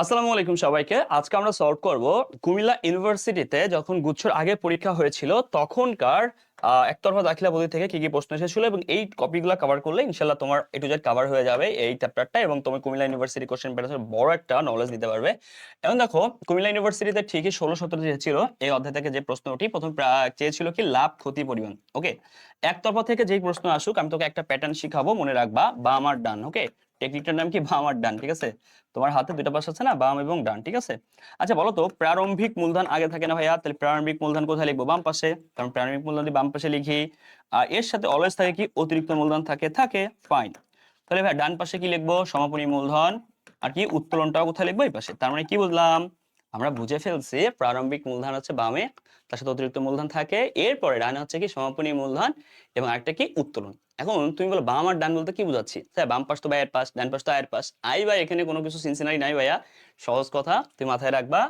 আসসালামু আলাইকুম সবাইকে। আজকে আমরা সলভ করব কুমিল্লা ইউনিভার্সিটিতে যখন গুচ্ছর আগে পরীক্ষা হয়েছিল, তখনকার একতরফা দাখিলা বই থেকে কি কি প্রশ্ন এসেছিল এবং এই টপিকগুলো কভার করলে ইনশাল্লাহ তোমার এ টু জেড কভার হয়ে যাবে এই চ্যাপ্টারটা এবং তুমি কুমিল্লা ইউনিভার্সিটি কোশ্চেন প্যাটার্নের বড় একটা নলেজ দিতে পারবে। এবং দেখো, কুমিল্লা ইউনিভার্সিটিতে ঠিকই ষোলো সতেরো যে ছিল, এই অধ্যায় থেকে যে প্রশ্নটি প্রথম চেয়েছিল কি লাভ, ক্ষতি, পরিমাণ ওকে একতরফা থেকে যেই প্রশ্ন আসুক, আমি তোকে একটা প্যাটার্ন শিখাবো, মনে রাখবা বা আমার ডান ওকে টেকনিকটার নাম কি? বা আমার ডান, ঠিক আছে? তোমার হাতে দুইটা পাশ আছে না? বাম এবং ডান, ঠিক আছে? আচ্ছা বলো তো, প্রারম্ভিক মূলধন আগে থাকে না ভাইয়া? তাহলে প্রারম্ভিক মূলধন কোথায় লিখব? বাম পাশে। কারণ প্রারম্ভিক মূলধন বাম পাশে লিখি আর এর সাথে অলওয়েজ থাকে কি? অতিরিক্ত মূলধন থাকে থাকে ফাইন তাহলে ভাই ডান পাশে কি লিখব? সমাপনী মূলধন। আর কি? উত্তোলনটাও কোথায় লিখব? এই পাশে। তার মানে কি বুঝলাম? আমরা বুঝে ফেলছি, প্রারম্ভিক মূলধন হচ্ছে বামে, তার সাথে অতিরিক্ত মূলধন থাকে। এরপরে ডানে হচ্ছে কি? সমাপনী মূলধন এবং আরেকটা কি? উত্তোলন। এখন তুমি বলো বাম আর ডান বলতে কি বুঝাচ্ছি? স্যার, বাম পাশ তো ভাইয়ের পাশ, ডান পাশ তো আয়ের পাশ। আই ভাই, এখানে কোনো কিছু সিনসিনারি নাই ভাইয়া। সহজ কথা, তুমি মাথায় রাখবা,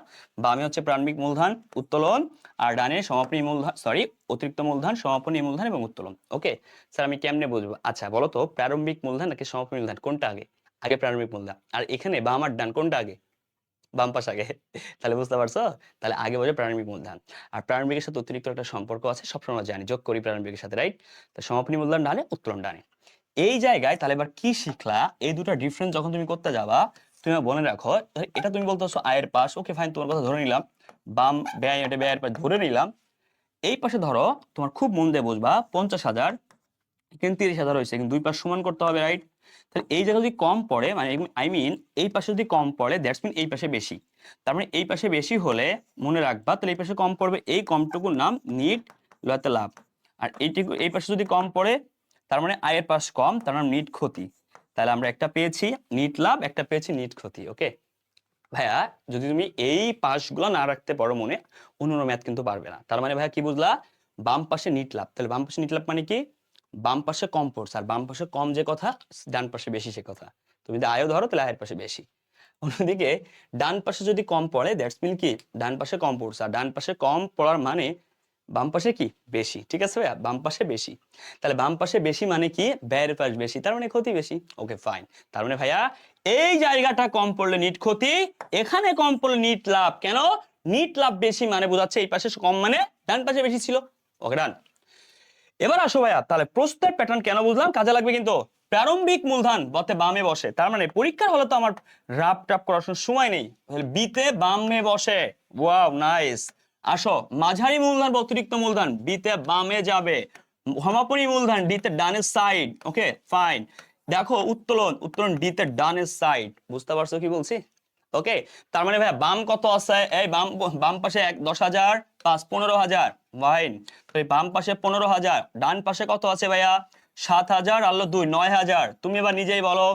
বামে হচ্ছে প্রারম্ভিক মূলধন, উত্তোলন, আর ডানে সমাপনী মূলধন সরি অতিরিক্ত মূলধন, সমাপনী মূলধন এবং উত্তোলন। ওকে স্যার, আমি কেমনে বুঝব? আচ্ছা বলো তো, প্রারম্ভিক মূলধন নাকি সমাপনী মূলধন? কোনটা আগে? আগে প্রারম্ভিক মূলধন। আর এখানে বাম আর ডান কোনটা আগে? বাম পাশ আগে। তাহলে বুঝতে পারছ? তাহলে আগে বোঝে প্রারম্ভিক মূলধন। আর প্রারম্ভিকের সাথে অতিরিক্ত একটা সম্পর্ক আছে, সবসময় জানি। যোগ করি প্রারম্ভিকের সাথে রাইট তো সমাপনী মূলধন ডানে, উত্তোলন ডানে। এই জায়গায় তাহলে এবার কি শিখলা? এই দুটো ডিফারেন্স যখন তুমি করতে যাবা, তুমি মনে রাখো এটা তুমি বলতে বলতেছো আয়ের পাশ। ওকে ফাইন তোমার কথা ধরে নিলাম। বাম ব্যয়, এটা ব্যয়ের পাশ ধরে নিলাম। এই পাশে ধরো, তোমার খুব মন দিয়ে বুঝবা, পঞ্চাশ হাজার, এখানে তিরিশ হাজার হয়েছে, কিন্তু দুই পাশ সমান করতে হবে রাইট তাহলে এই জায়গায় যদি কম পড়ে মানে আই মিন এই পাশে যদি কম পড়ে দ্যাটস মিন এই পাশে বেশি। তার মানে এই পাশে বেশি হলে মনে রাখবা, তাহলে এই পাশে কম পড়বে, এই কমটুকুর নাম নিট লতে লাভ। আর এইটুকু, এই পাশে যদি কম পড়ে, তার মানে আয়ের পাশ কম, তার মানে নিট ক্ষতি। তাহলে আমরা একটা পেয়েছি নিট লাভ, একটা পেয়েছি নিট ক্ষতি ওকে ভাইয়া, যদি তুমি এই পাশগুলো না রাখতে পারো মনে, অন্য ম্যাথ কিন্তু পারবে না। তার মানে ভাইয়া কি বুঝলা? বাম পাশে নিট লাভ। তাহলে বাম পাশে নিট লাভ মানে কি? বাম পাশে কম পড়ছে, আর বাম পাশে কম যে কথা, ডান পাশে বেশি সে কথা। তুমি যদি আয়ও ধরো, তাহলে আয়ের পাশে বেশি। অন্যদিকে, ডান পাশে যদি কম পড়ে দ্যাটস মিন কি? ডান পাশে কম পড়ছে, আর ডান পাশে কম পড়ার মানে বাম পাশে কি? বেশি। ঠিক আছে ভাইয়া? বাম পাশে বেশি। তাহলে বাম পাশে বেশি মানে কি? ব্যয়ের পাশ বেশি, তার মানে ক্ষতি বেশি। ওকে ফাইন তার মানে ভাইয়া, এই জায়গাটা কম পড়লে নিট ক্ষতি, এখানে কম পড়লে নিট লাভ। কেন? নিট লাভ বেশি মানে বোঝাচ্ছে এই পাশে কম মানে ডান পাশে বেশি ছিল। ওকে ডান এবার আসো ভাইয়া, তাহলে প্রশ্নের প্যাটার্ন কেন বুঝলাম? কাজে লাগবে কিন্তু প্রারম্ভিক মূলধন বতে বামে বসে। তার মানে পরীক্ষার হলে তো আমার রাপ টাপ করার সময় নেই। বিতে বামে বসে। ওয়াও নাইস আসো, মাঝারি মূলধন বা অতিরিক্ত মূলধন? বিতে বামে যাবে। সমাপনী মূলধন ডিতে ডানের সাইড ওকে ফাইন দেখো, উত্তোলন উত্তোলন ডিতে ডানের সাইড বুঝতে পারছ কি বলছি? ওকে তার মানে ভাইয়া, বাম কত আছে? এই বাম বাম পাশে এক, দশ হাজার। পাঁচ পনেরো হাজার ফাইন তো এই বাম পাশে পনেরো হাজার, ডান পাশে কত আছে ভাইয়া? সাত হাজার আল্লো দুই, নয় হাজার। তুমি এবার নিজেই বলো,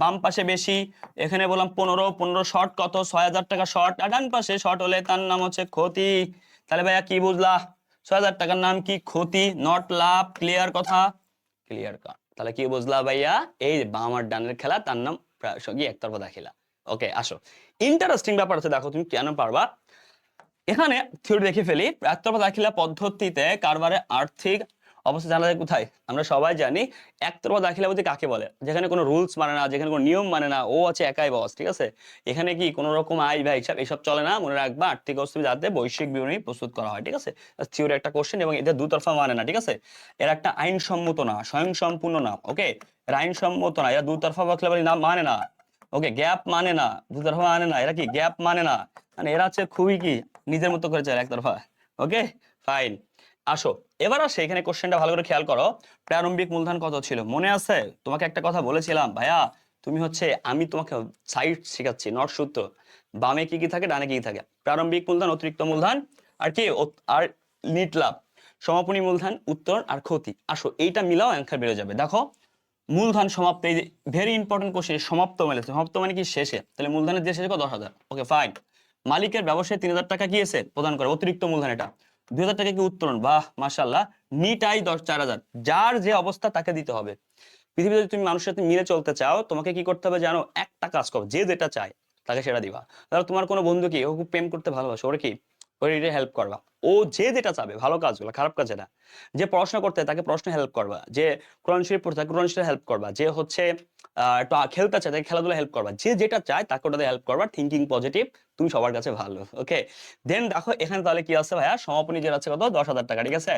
বাম পাশে বেশি, এখানে বললাম পনেরো পনেরো শর্ট কত? ছয় হাজার টাকা শর্ট। আর ডান পাশে শর্ট হলে তার নাম হচ্ছে ক্ষতি। তাহলে ভাইয়া কি বুঝলা? ছয় হাজার টাকার নাম কি ক্ষতি? নট লাভ, ক্লিয়ার কথা? ক্লিয়ার কাট তাহলে কি বুঝলা ভাইয়া? এই বাম আর ডানের খেলা, তার নাম প্রায় একতরফা দাখিলা। ওকে, আসো। ইন্টারেস্টিং ব্যাপার আছে, দেখো তুমি কেন পারবা? এখানে থিওরি দেখে ফেলি। একতরফা দাখিলা পদ্ধতিতে কারবারে আর্থিক অবস্থা জানা যায় কোথায়? আমরা সবাই জানি, একতরফা বলতে কাকে বলে? যেখানে কোনো রুলস মানে না, যেখানে কোনো নিয়ম মানে না, ও আছে একাই বস, ঠিক আছে? এখানে কি কোনো রকম আয় বা হিসাব এসব চলে না? মনে রাখবা, আর্থিক অবস্থা যাতে বৈশ্বিক বিবরণী প্রস্তুত করা হয়, ঠিক আছে? থিওরি একটা কোশ্চেন এবং এটা দুতরফা মানে না, ঠিক আছে? এর একটা আইনসম্মত না স্বয়ং সম্পূর্ণ না ওকে এর আইনসম্মত না, এরা দুতরফা দাখিলা বলে না মানে না। ওকে, গ্যাপ মানে না, দুতরফা মানে না, এরা কি? গ্যাপ মানে না। মানে এরা হচ্ছে খুবই কি? নিজের মতো করে একতরফা। ওকে? ফাইন। আসো, এবার আসে, এখানে কোশ্চেনটা ভালো করে খেয়াল করো। প্রারম্ভিক মূলধন কত ছিল? মনে আছে? তোমাকে একটা কথা বলেছিলাম, ভাইয়া, তুমি হচ্ছে, আমি তোমাকে সাইড শেখাচ্ছি নট সূত্র। বামে কি কি থাকে, ডানে কি কি থাকে? প্রারম্ভিক মূলধন, অতিরিক্ত মূলধন, আর কি আর নিট লাভ। সমাপনী মূলধন উত্তর আর ক্ষতি। আসো, এইটা মিলাও, অ্যান্সার বেরো যাবে। দেখো মূলধন সমাপ্ত, এই ভেরি ইম্পর্টেন্ট কোশ্চেন সমাপ্ত মানে সমাপ্ত মানে কি? শেষে। তাহলে মূলধনের যে শেষে কত? দশ হাজার। ওকে ফাইন মালিকের ব্যবসায় তিন হাজার টাকা কি এসে প্রদান করে? অতিরিক্ত মূলধন এটা। দুই হাজার টাকা কি উত্তোলন? বাহ মাশাল্লাহ মিটাই দশ, চার হাজার। যার যে অবস্থা, তাকে দিতে হবে। পৃথিবীতে যদি তুমি মানুষের সাথে মিলে চলতে চাও, তোমাকে কি করতে হবে জানো? একটা কাজ করো, যে যেটা চায়, তাকে সেটা দিবা। ধরো তোমার কোনো বন্ধু কি ও খুব প্রেম করতে ভালোবাসে? ওর কি? ওই হেল্প করবা। ও যে যেটা চাবে, ভালো কাজগুলো, খারাপ কাজে না। যে পড়াশোনা করতে, তাকে পড়াশোনা হেল্প করবা। যে কোরআন শরীফ পড়তে কোরআন শরীফ হেল্প করবা। যে হচ্ছে একটু খেলতে চায়, তাকে খেলাধুলা হেল্প করবা। যে যেটা চায়, তাকে ওটাতে হেল্প করবা। থিঙ্কিং পজিটিভ তুমি সবার কাছে ভালো ওকে দেন দেখো, এখানে তাহলে কি আছে ভাইয়া? সমাপনী যেটা আছে কত? দশ হাজার টাকা, ঠিক আছে?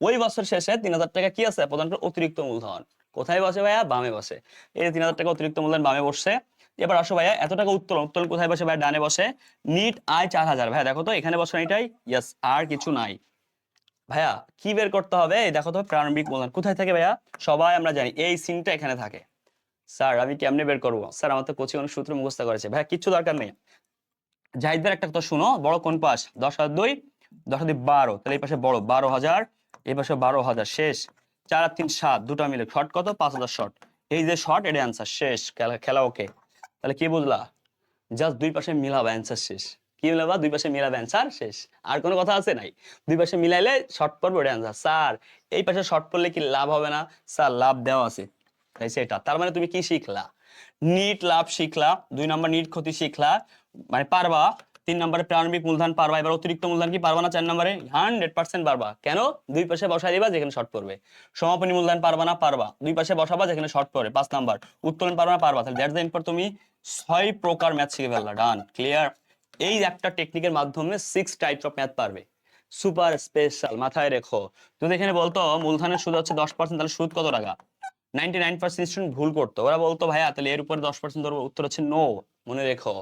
ওই বছর শেষে তিন হাজার টাকা কি আছে? প্রধানত অতিরিক্ত মূলধন। কোথায় বসে ভাইয়া? বামে বসে। এই তিন হাজার টাকা অতিরিক্ত মূলধন বামে বসছে। এবার আসো ভাইয়া, এত টাকা উত্তোলন উত্তোলন কোথায় বসে ভাইয়া? ডানে বসে। নিট আয় চার হাজার। ভাইয়া, দেখো তো, এখানে বসে এটাই? ইয়াস আর কিছু নাই। ভাইয়া, কি বের করতে হবে? দেখো তো, প্রারম্ভিক মূলধন। কোথায় থাকে ভাইয়া? সবাই আমরা জানি, এই সিনটা এখানে থাকে। স্যার আমি কেমনে বের করব? স্যার আমার তো কোচিং অনেক সূত্র মুখস্থ করেছে। ভাইয়া, কিচ্ছু দরকার নেই। জাহিদদের একটা কথা শুনো, বড় কোন পাশ দশ হাজার দুই, দশ হাজার বারো। তাহলে এই পাশে বড়, বারো হাজার, এই পাশে বারো হাজার, শেষ। চার আর তিন, সাত, দুটো মিলে। শর্ট কত? পাঁচ হাজার শর্ট এই যে শর্ট এটা অ্যান্সার শেষ। খেলা খেলা ওকে তাহলে কি বুঝলা? জাস্ট দুই পাশে মিলাবা অ্যান্সার শেষ। কি মিলাবা? দুই পাশে মিলাবে অ্যান্সার শেষ। আর কোনো কথা আছে নাই? দুই পাশে মিলাইলে শর্ট পড়বে ওটা অ্যান্সার স্যার, এই পাশে শর্ট পড়লে কি লাভ হবে না? স্যার, লাভ দেওয়া আছে। তাই সেটা। তার মানে তুমি কি শিখলা? নিট লাভ শিখলা। দুই নম্বর নিট ক্ষতি শিখলা। মানে পারবা তিন নম্বরে প্রারম্ভিক মূলধন পারবা, এবার অতিরিক্ত মূলধন কি পারবা না? চার নম্বরে হান্ড্রেড পার্সেন্ট পারবা। কেন? দুই পাশে বসাই দিবা, যেখানে শর্ট পড়বে। সমাপনী মূলধন পারবা না, পারবা। দুই পাশে বসাবা, যেখানে শর্ট পড়বে পাঁচ নাম্বার, উত্তোলন পারবা না, পারবা। তাহলে দ্যাটস দ্য পর তুমি ছয় প্রকার ম্যাথ শিখে ফেললা। ডান ক্লিয়ার এই একটা টেকনিকের মাধ্যমে সিক্স টাইপস অফ ম্যাথ পারবে। সুপার স্পেশাল মাথায় রেখো। যদি এখানে বলতো, মূলধনের সুদ হচ্ছে দশ পার্সেন্ট তাহলে সুদ কত টাকা? নাইনটি নাইন পার্সেন্ট স্টুডেন্ট ভুল করতো। ওরা বলতো, ভাইয়া, তাহলে এর উপরে দশ পার্সেন্ট ধরবো। উত্তর হচ্ছে নো মনে রেখো।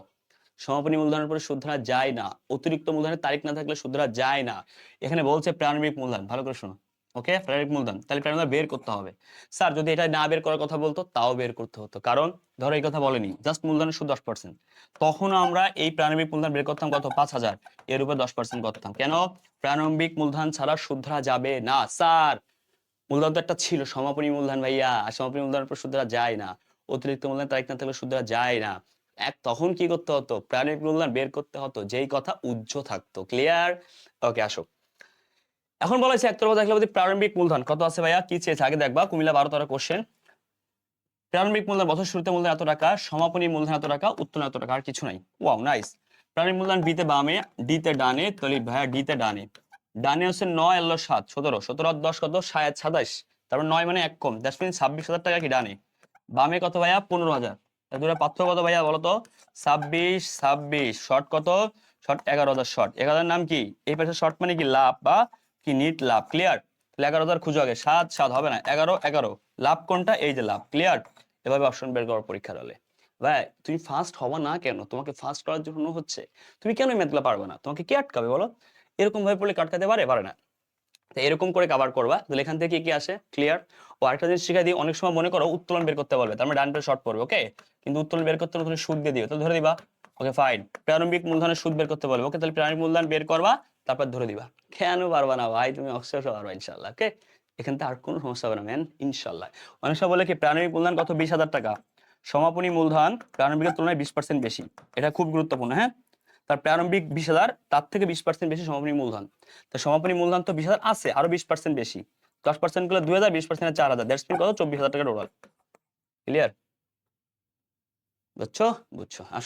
সমাপনী মূলধনের উপরে সুদ ধরা যায় না। অতিরিক্ত মূলধনের তারিখ না থাকলে সুদ ধরা যায় না। এখানে বলছে প্রারম্ভিক মূলধন। ভালো করে শোনো। ওকে? প্রারম্ভিক মূলধন। তাহলে প্রারম্ভিক বের করতে হবে। স্যার, যদি এটা না বের করার কথা বলতো, তাও বের করতে হতো। কারণ, ধরো এই কথা বলেনি জাস্ট মূলধনের সুদ দশ পার্সেন্ট তখন আমরা এই প্রারম্ভিক মূলধন বের করতাম কত? পাঁচ হাজার। এর উপরে দশ পার্সেন্ট করতাম। কেন? প্রারম্ভিক মূলধন ছাড়া সুদ ধরা যাবে না। স্যার, মূলধন তো একটা ছিল। সমাপনী মূলধন ভাইয়া। সমাপনী মূলধনের উপর সুদ ধরা যায় না। অতিরিক্ত মূলধন তারিখ না থাকলে সুদ ধরা যায় না। এক তখন কি করতে হতো? প্রাণিক মূলধন বের করতে হতো। যেই কথা উজ্জ থাকতো। ক্লিয়ার ওকে আসো এখন বলা হয়েছে, একতরফা দেখলে প্রারম্ভিক মূলধন। কত আছে ভাইয়া? কি চেয়েছে? আগে দেখবা। কুমিল্লা বারো তেরো কোশ্চেন প্রারম্ভিক মূলধন, বছর শুরুতে মূলধন এত টাকা, সমাপনী মূলধন এত টাকা, উত্তোলন এত টাকা, আর কিছু নাই। ওয়াও নাইস প্রারম্ভিক মূলধন বিতে বামে ডিতে ডানে তলি ভাইয়া ডিতে ডানে। ডানে হচ্ছে নয়, এলো সাত, সতেরো। সতেরো দশ কত? সাত, সাতাইশ। তারপর নয় মানে এক কম। দ্যাটস মিন ছাব্বিশ হাজার টাকা কি ডানে? বামে কত ভাইয়া? পনেরো হাজার। পার্থক্য কত ভাইয়া বলো তো? ছাব্বিশ ছাব্বিশ শর্ট কত? শর্ট এগারো হাজার শর্ট এগারো নাম কি? এই পাশে শর্ট মানে কি লাভ বা কি নিট লাভ ক্লিয়ার এগারো হাজার খুঁজো আগে, সাত সাত হবে না, এগারো এগারো। লাভ কোনটা? এই যে লাভ ক্লিয়ার এভাবে অপশন বের করার পরীক্ষার হলে। ভাই, তুমি ফার্স্ট হবা না কেন? তোমাকে ফার্স্ট করার জন্য হচ্ছে, তুমি কেন ম্যাথগুলো পারবে না? তোমাকে কে আটকাবে বলো? এরকম ভাবে পড়লে কাটকাতে পারে? পারে না। তো এরকম করে কাভার করবা। তাহলে এখান থেকে কি আসে? ক্লিয়ার ও আরেকটা জিনিস শিখাই দিই, অনেক সময় মনে করো উত্তোলন বের করতে বলবে, তার মানে ডান শর্ট পড়বে ওকে কিন্তু উত্তোলন বের করতে তুমি সুদ দিয়ে দিবে তাহলে ধরে দিবা ওকে ফাইন প্রারম্ভিক মূলধনের সুদ বের করতে বলবে ওকে তাহলে প্রারম্ভিক মূলধন বের করবা, তারপর ধরে দিবা। কেন পারবা না ভাই? তুমি অবশ্যই পারবা ইনশাল্লাহ ওকে এখান থেকে আর কোনো সমস্যা হবে না ম্যান ইনশাল্লাহ অনেক সময় বলে কি, প্রারম্ভিক মূলধন কত? বিশ হাজার টাকা। সমাপনী মূলধন প্রারম্ভিকের তুলনায় বিশ পার্সেন্ট বেশি। এটা খুব গুরুত্বপূর্ণ হ্যাঁ? তার প্রারম্ভিক বিশ হাজার, তার থেকে বিশ পার্সেন্ট বেশি সমাপনী মূলধন। তো সমাপনী মূলধন তো বিশ হাজার আছে, আরও বিশ পার্সেন্ট বেশি। দশ পার্সেন্টগুলো দুই হাজার, বিশ পার্সেন্ট চার হাজার। দ্যাটস কত? চব্বিশ হাজার টাকা টোটাল ক্লিয়ার বুঝছ? বুঝছ, আসো।